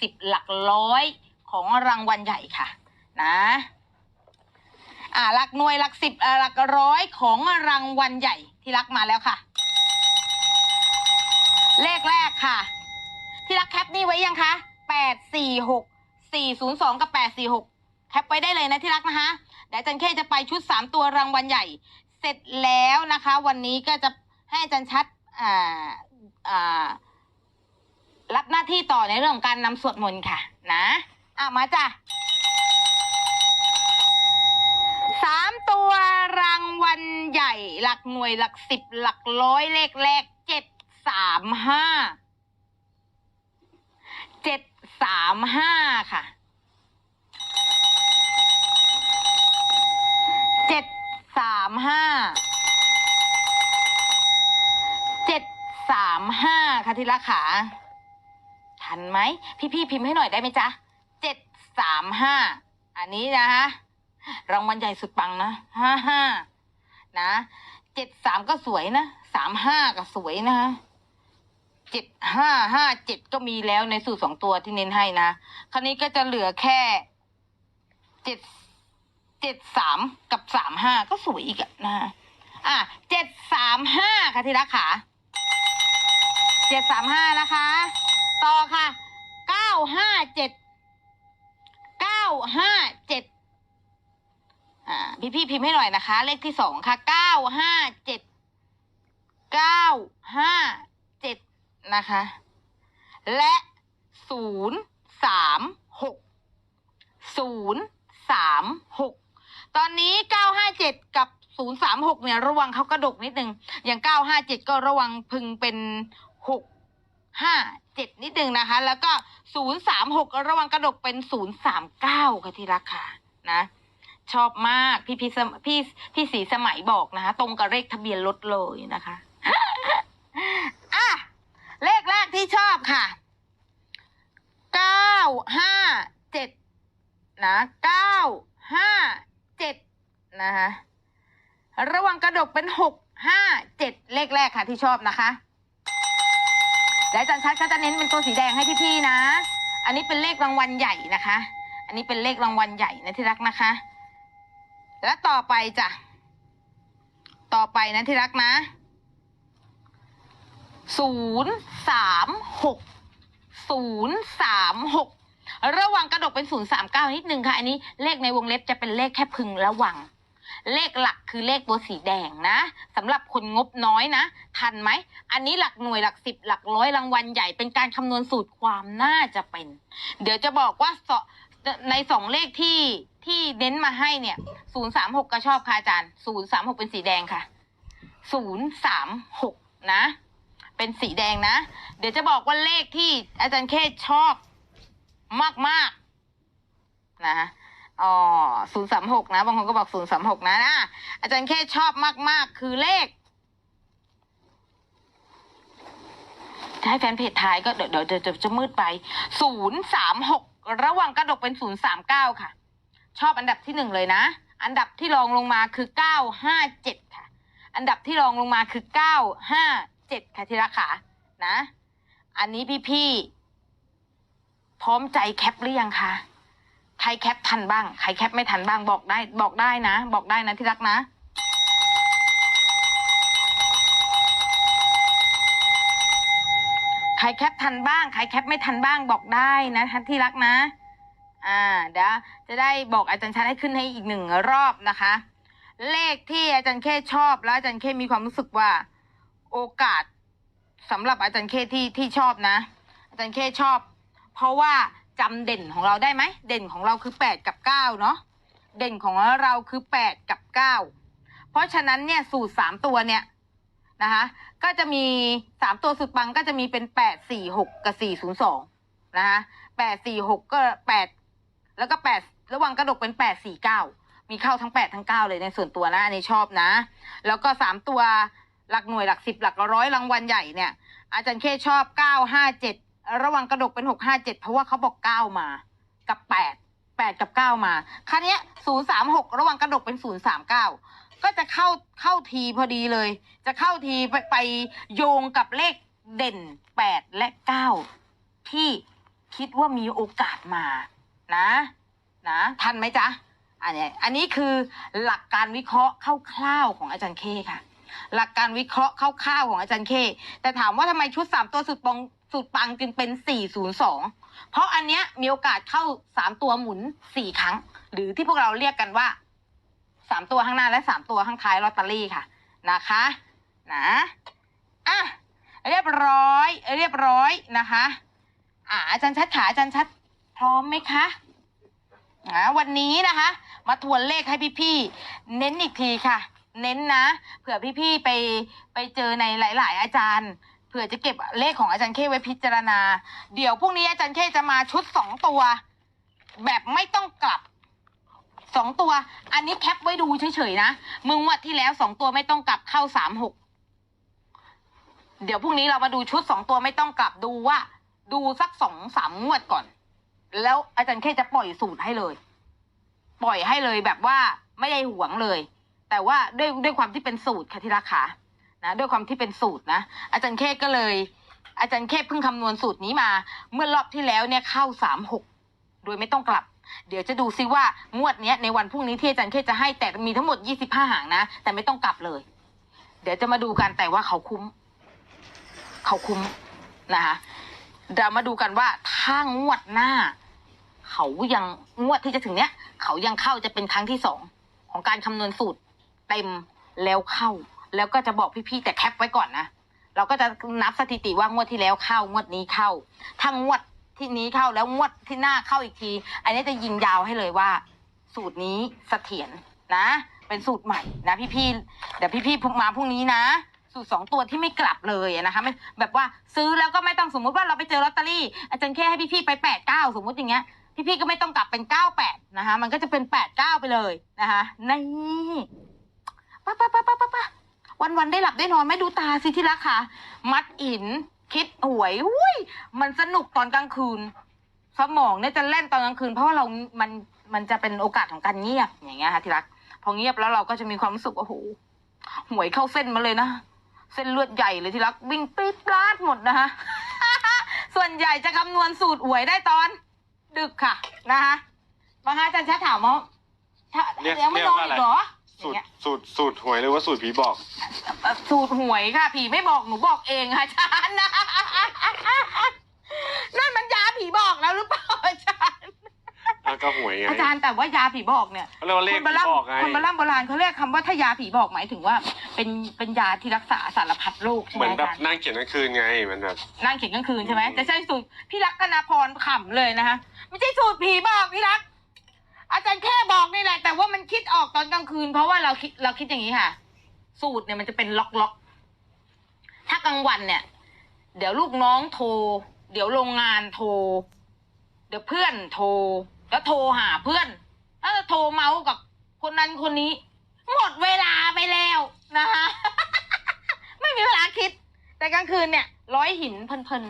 สิบหลักร้อยของรางวัลใหญ่ค่ะนะอ่าหลักหน่วยหลักสิบหลักร้อยของรางวัลใหญ่ที่รักมาแล้วค่ะ เลขแรกค่ะ ที่รักแคปนี่ไว้ยังคะแปดสี่หกสี่ศูนย์สองกับแปดสี่หกแคปไว้ได้เลยนะที่รักนะคะเดี๋ยวอาจันเคจะไปชุดสามตัวรางวัลใหญ่ เสร็จแล้วนะคะ วันนี้ก็จะให้อาจันชัดอ่าอ่า รับหน้าที่ต่อในเรื่องของการนำสวดมนต์ค่ะ นะอะมาจ้ะสามตัวรางวัลใหญ่หลักหน่วยหลักสิบหลักร้อยเลขแรกเจ็ดสามห้าเจ็ดสามห้าค่ะเจ็ดสามห้าเจ็ดสามห้าค่ะทีละขา ทันไหม พี่ๆพิมพ์ให้หน่อยได้ไหมจ๊ะเจ็ดสามห้าอันนี้นะคะรางวัลใหญ่สุดปังนะห้าห้านะเจ็ดสามก็สวยนะสามห้าก็สวยนะเจ็ดห้าห้าเจ็ดก็มีแล้วในสูตรสองตัวที่เน้นให้นะคราวนี้ก็จะเหลือแค่เจ็ดเจ็ดสามกับสามห้าก็สวยอีกอะนะอะเจ็ดสามห้าค่ะที่รักขาเจ็ดสามห้านะคะ ต่อค่ะเก้าห้าเจ็ดเก้าห้าเจ็ดอ่าพี่พี่พิมพ์ให้หน่อยนะคะ เลขที่สองค่ะเก้าห้าเจ็ดเก้าห้าเจ็ดนะคะ และศูนย์สามหกศูนย์สามหกตอนนี้เก้าห้าเจ็ดกับศูนย์สามหกเนี่ยระวังเขากระดกนิดนึง อย่างเก้าห้าเจ็ดก็ระวังพึงเป็นหก ห้าเจ็ดนิดนึงนะคะ แล้วก็ศูนย์สามหกระวังกระดกเป็นศูนย์สามเก้าค่ะที่รักค่ะนะชอบมากพี่พี่สมพี่พี่สีสมัยบอกนะคะตรงกับเลขทะเบียนรถเลยนะคะอะเลขแรกที่ชอบค่ะเก้าห้าเจ็ดนะเก้าห้าเจ็ดนะคะระวังกระดกเป็นหกห้าเจ็ดเลขแรกค่ะที่ชอบนะคะ และอาจารย์ชัดก็จะเน้นเป็นตัวสีแดงให้พี่ๆนะ อันนี้เป็นเลขรางวัลใหญ่นะคะ อันนี้เป็นเลขรางวัลใหญ่นะที่รักนะคะ และต่อไปจ้ะ ต่อไปนะที่รักนะศูนย์สามหกศูนย์สามหกระวังกระดกเป็นศูนย์สามเก้านิดนึงค่ะ อันนี้เลขในวงเล็บจะเป็นเลขแค่พึงระวัง เลขหลักคือเลขตัวสีแดงนะสำหรับคนงบน้อยนะ ทันไหม อันนี้หลักหน่วยหลักสิบหลักร้อยรางวัลใหญ่เป็นการคำนวณสูตรความน่าจะเป็น เดี๋ยวจะบอกว่าสในสองเลขที่ที่เน้นมาให้เนี่ยศูนย์สามหกก็ชอบค่ะอาจารย์ศูนย์สามหกเป็นสีแดงค่ะศูนย์สามหกนะ เป็นสีแดงนะ เดี๋ยวจะบอกว่าเลขที่อาจารย์เคชอบมากมากๆนะ อ๋อศูนย์สามหกนะ บางคนก็บอกศูนย์สามหกนะนะอาจารย์แค่ชอบมาก ๆ คือเลขถ้าให้แฟนเพจทายก็เดี๋ยวเดี๋ยวจะมืดไปศูนย์สามหกระหว่างกระดกเป็นศูนย์สามเก้าค่ะ ชอบอันดับที่หนึ่งเลยนะ อันดับที่รองลงมาคือเก้าห้าเจ็ดค่ะ อันดับที่รองลงมาคือเก้าห้าเจ็ดค่ะที่รักขานะ อันนี้พี่ๆพร้อมใจแคปหรือยังคะ ใครแคปทันบ้าง ใครแคปไม่ทันบ้างบอกได้ บอกได้นะ บอกได้นะที่รักนะ ใครแคปทันบ้าง ใครแคปไม่ทันบ้างบอกได้นะท่านที่รักนะ อ่าเดี๋ยวจะได้บอกอาจารย์ชัดให้ขึ้นให้อีกหนึ่งรอบนะคะ เลขที่อาจารย์เคชอบแล้วอาจารย์เคมีความรู้สึกว่า โอกาสสำหรับอาจารย์เคที่ที่ชอบนะ อาจารย์เคชอบ เพราะว่า จำเด่นของเราได้ไหม เด่นของเราคือแปดกับเก้าเนาะ เด่นของเราคือแปดกับเก้าเพราะฉะนั้นเนี่ยสูตรสามตัวเนี่ยนะคะ ก็จะมีสามตัวสุดปังก็จะมีเป็นแปดสี่หกกับสี่ศูนย์สองนะคะแปดสี่หกก็แปดแล้วก็แปดระหว่างกระดกเป็นแปดสี่เก้ามีเข้าทั้งแปดทั้งเก้าเลยในส่วนตัวนะอันนี้ชอบนะ แล้วก็สามตัวหลักหน่วยหลักสิบหลักร้อยรางวัลใหญ่เนี่ยอาจารย์เคชอบเก้าห้าเจ็ด ระหว่างกระดกเป็นหกห้าเจ็ดเพราะว่าเขาบอกเก้ามา กับแปดแปดกับเก้ามาคราวเนี้ศูนย์สามหกระหว่างกระดกเป็นศูนย์สามเก้าก็จะเข้าเข้าทีพอดีเลย จะเข้าทีไปไปโยงกับเลขเด่นแปดและเก้าที่คิดว่ามีโอกาสมานะ นะ ทันไหมจ๊ะอันนี้อันนี้คือหลักการวิเคราะห์คร่าวๆของอาจารย์เคค่ะ หลักการวิเคราะห์คร่าวๆของอาจารย์เค แต่ถามว่าทำไมชุดสามตัวสุดปัง สุดปังจึงเป็นสี่ศูนย์สองเพราะอันเนี้ยมีโอกาสเข้าสามตัวหมุนสี่ครั้ง หรือที่พวกเราเรียกกันว่าสามตัวข้างหน้าและสามตัวข้างท้ายลอตเตอรี่ค่ะนะคะนะอะเรียบร้อย เรียบร้อยนะคะอ่าอาจารย์ชัดขาอาจารย์ชัดพร้อมไหมคะอ่าวันนี้นะคะ มาทวนเลขให้พี่ๆเน้นอีกทีค่ะ เน้นนะเผื่อพี่ๆไปไปเจอในหลาย ๆ อาจารย์ เผื่อจะเก็บเลขของอาจารย์เคไว้พิจารณา เดี๋ยวพรุ่งนี้อาจารย์เคจะมาชุดสองตัว แบบไม่ต้องกลับสองตัว อันนี้แคปไว้ดูเฉยๆนะมึงวัดที่แล้วสองตัวไม่ต้องกลับเข้าสามหกเดี๋ยวพรุ่งนี้เรามาดูชุดสองตัวไม่ต้องกลับดูว่า ดูสักสองสามงวดก่อน แล้วอาจารย์เคจะปล่อยสูตรให้เลย ปล่อยให้เลยแบบว่าไม่ได้หวงเลย แต่ว่าด้วยด้วยความที่เป็นสูตรค่ะที่ราคา นะด้วยความที่เป็นสูตรนะอาจารย์เคก็เลย อาจารย์เคเพิ่งคำนวณสูตรนี้มา เมื่อรอบที่แล้วเนี่ยเข้าสามหกโดยไม่ต้องกลับ เดี๋ยวจะดูซิว่างวดเนี้ยในวันพรุ่งนี้ที่อาจารย์เคจะให้แต่มีทั้งหมดยี่สิบห้าหางนะ แต่ไม่ต้องกลับเลย เดี๋ยวจะมาดูกันแต่ว่าเขาคุ้ม เขาคุ้มนะคะเดี๋ยวมาดูกันว่าถ้างวดหน้า เขายังงวดที่จะถึงเนี้ย เขายังเข้าจะเป็นครั้งที่สองของการคำนวณสูตรเต็มแล้วเข้า แล้วก็จะบอกพี่ๆแต่แคปไว้ก่อนนะ เราก็จะนับสถิติว่างวดที่แล้วเข้างวดนี้เข้าถ้างวดที่นี้เข้าแล้วงวดที่หน้าเข้าอีกที อันนี้จะยิงยาวให้เลยว่า สูตรนี้เสถียรนะ เป็นสูตรใหม่นะพี่ๆเดี๋ยวพี่ๆมาพรุ่งนี้นะ สูตรสองตัวที่ไม่กลับเลยนะคะไม่แบบว่าซื้อแล้วก็ไม่ต้องสมมุติว่าเราไปเจอลอตเตอรี่ อาจารย์แค่ให้พี่ๆไปแปดเก้าสมมุติอย่างเงี้ยพี่ๆก็ไม่ต้องกลับเป็นเก้าแปดนะคะ มันก็จะเป็นแปดเก้าไปเลยนะคะนี่ป้าป้าป้าป้าป้าป้า วันวันๆได้หลับได้นอนไหม่ดูตาสิที่รักค่ะ มัดอิน คิดหวยอุ้ยมันสนุกตอนกลางคืน สมองเนี่ยจะเล่นตอนกลางคืน เพราะว่าเรา มัน มันจะเป็นโอกาสของการเงียบอย่างเงี้ยค่ะที่รัก พอเงียบแล้วเราก็จะมีความรู้สึกว่าโอ้โหหวยเข้าเส้นมาเลยนะ เส้นเลือดใหญ่เลยที่รักวิ่งปรี๊ดปราดหมดนะคะ ส่วนใหญ่จะคำนวณสูตรหวยได้ตอน ดึกค่ะนะคะมาฮะอาจารย์ชัดถามว่าถ้าเรียกยังไม่นอนอีกเหรออ สูย่างตรเงี้ยสูตรสูตรหวยหรือว่าสูตรผีบอกเอ่อสูตรหวยค่ะ ผีไม่บอกหนูบอกเองค่ะอาจารย์นะนั่นมันยาผีบอกแล้วหรือเปล่าอาจารย์แล้วก็หวยไง อาจารย์แต่ว่ายาผีบอกเนี่ยเขาเรียกว่าเลคขนโบผีราณบอกไงคนโบราณโบราณเขาเรียกคำว่าถ้ายาผีบอกหมายถึงว่า เป็นเป็นยาที่รักษาสารพัดโรคใช่เหไหมมือนอาแบบจารย์นั่งเขียนกลางคืนไงเหมือนแบบนั่งเขียนกลางคืนใช่ไหมอืมแต่ใช่สูตรพี่รักกนาพรขำเลยนะคะไม่ใช่สูตรผีบอกพี่รัก อาจารย์แค่บอกนี่แหละ แต่ว่ามันคิดออกตอนกลางคืน เพราะว่าเราคิดเราคิดอย่างนี้ค่ะ สูตรเนี่ยมันจะเป็นล็อกล็อกถ้ากลางวันเนี่ย เดี๋ยวลูกน้องโทร เดี๋ยวโรงงานโทร เดี๋ยวเพื่อนโทร แล้วโทรหาเพื่อนแล้วจะโทรเมาส์กับคนนั้นคนนี้ หมดเวลาไปแล้วนะคะไม่มีเวลาคิด แต่กลางคืนเนี่ย ร้อยหินเพลิน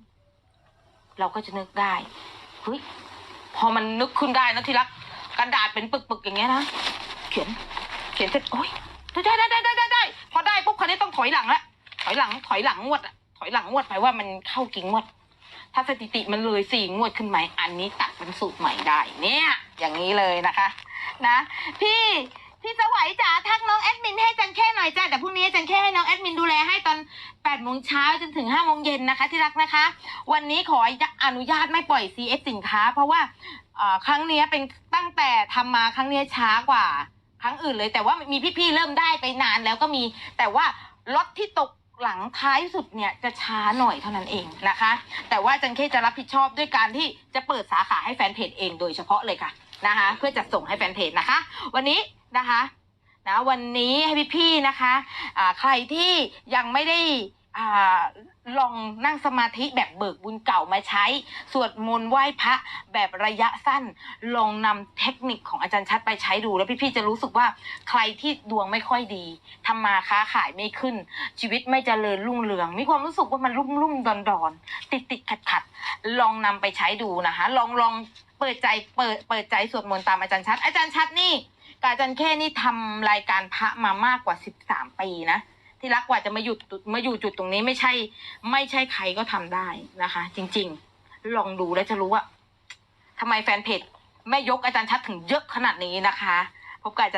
ๆเราก็จะนึกได้เฮ้ย พอมันนึกขึ้นได้นะที่รัก กระดาษเป็นปึกๆอย่างเงี้ยนะ เขียน เขียนเสร็จโอ๊ยได้ได้ได้ได้ได้ได้พอได้ปุ๊บคราวนี้ต้องถอยหลังละถอยหลัง ถอยหลังงวดอะถอยหลังงวดไปว่ามันเข้ากี่งวด ถ้าสถิติมันเลยสี่งวดขึ้นไหมอันนี้ตัดเป็นสูตรใหม่ได้ เนี่ย อย่างนี้เลยนะคะ นะ พี่ พี่สวัยจ๋าทักน้องแอดมินให้จันแค่หน่อยจ้าแต่พรุ่งนี้จันแค่ให้น้องแอดมินดูแลให้ตอน8ปดโมงเช้าจนถึง5้าโมงเย็นนะคะ ที่รักนะคะ วันนี้ขออนุญาตไม่ปล่อย CF สินค้า เพราะว่าครั้งนี้เป็นตั้งแต่ทำมาครั้งนี้ช้ากว่า ครั้งอื่นเลย แต่ว่ามีพี่ๆเริ่มได้ไปนานแล้วก็มี แต่ว่าล็อตที่ตกหลังท้ายสุดเนี่ยจะช้าหน่อยเท่านั้นเองนะคะ แต่ว่าจันเคจะรับผิดชอบด้วยการที่จะเปิดสาขาให้แฟนเพจเองโดยเฉพาะเลยค่ะนะคะ เพื่อจะส่งให้แฟนเพจนะคะ วันนี้ นะคะนะวันนี้ให้พี่ๆนะคะอ่าใครที่ยังไม่ได้อลองนั่งสมาธิแบบเบิกบุญเก่ามาใช้ สวดมนต์ไหว้พระแบบระยะสั้น ลองนำเทคนิคของอาจารย์ชัดไปใช้ดู แล้วพี่ๆจะรู้สึกว่าใครที่ดวงไม่ค่อยดีทำมาค้าขายไม่ขึ้น ชีวิตไม่เจริญรุ่งเรือง มีความรู้สึกว่ามันรุ่มรุ่มดอนดอนติดติดขัดขัดลองนำไปใช้ดูนะคะ ลองลองเปิดใจเปิดเปิดใจสวดมนต์ตามอาจารย์ชัด อาจารย์ชัดนี่ กับอาจารย์แค่นี่ทำรายการพระมามากกว่าสิบสามปีนะที่รักกว่าจะมาหยุดมาอยู่จุดตรงนี้ไม่ใช่ ไม่ใช่ใครก็ทำได้นะคะ จริง ๆ ลองดูแล้วจะรู้ว่าทำไมแฟนเพจแม่ยกอาจารย์ชัดถึงเยอะขนาดนี้นะคะ พบกับอาจารย์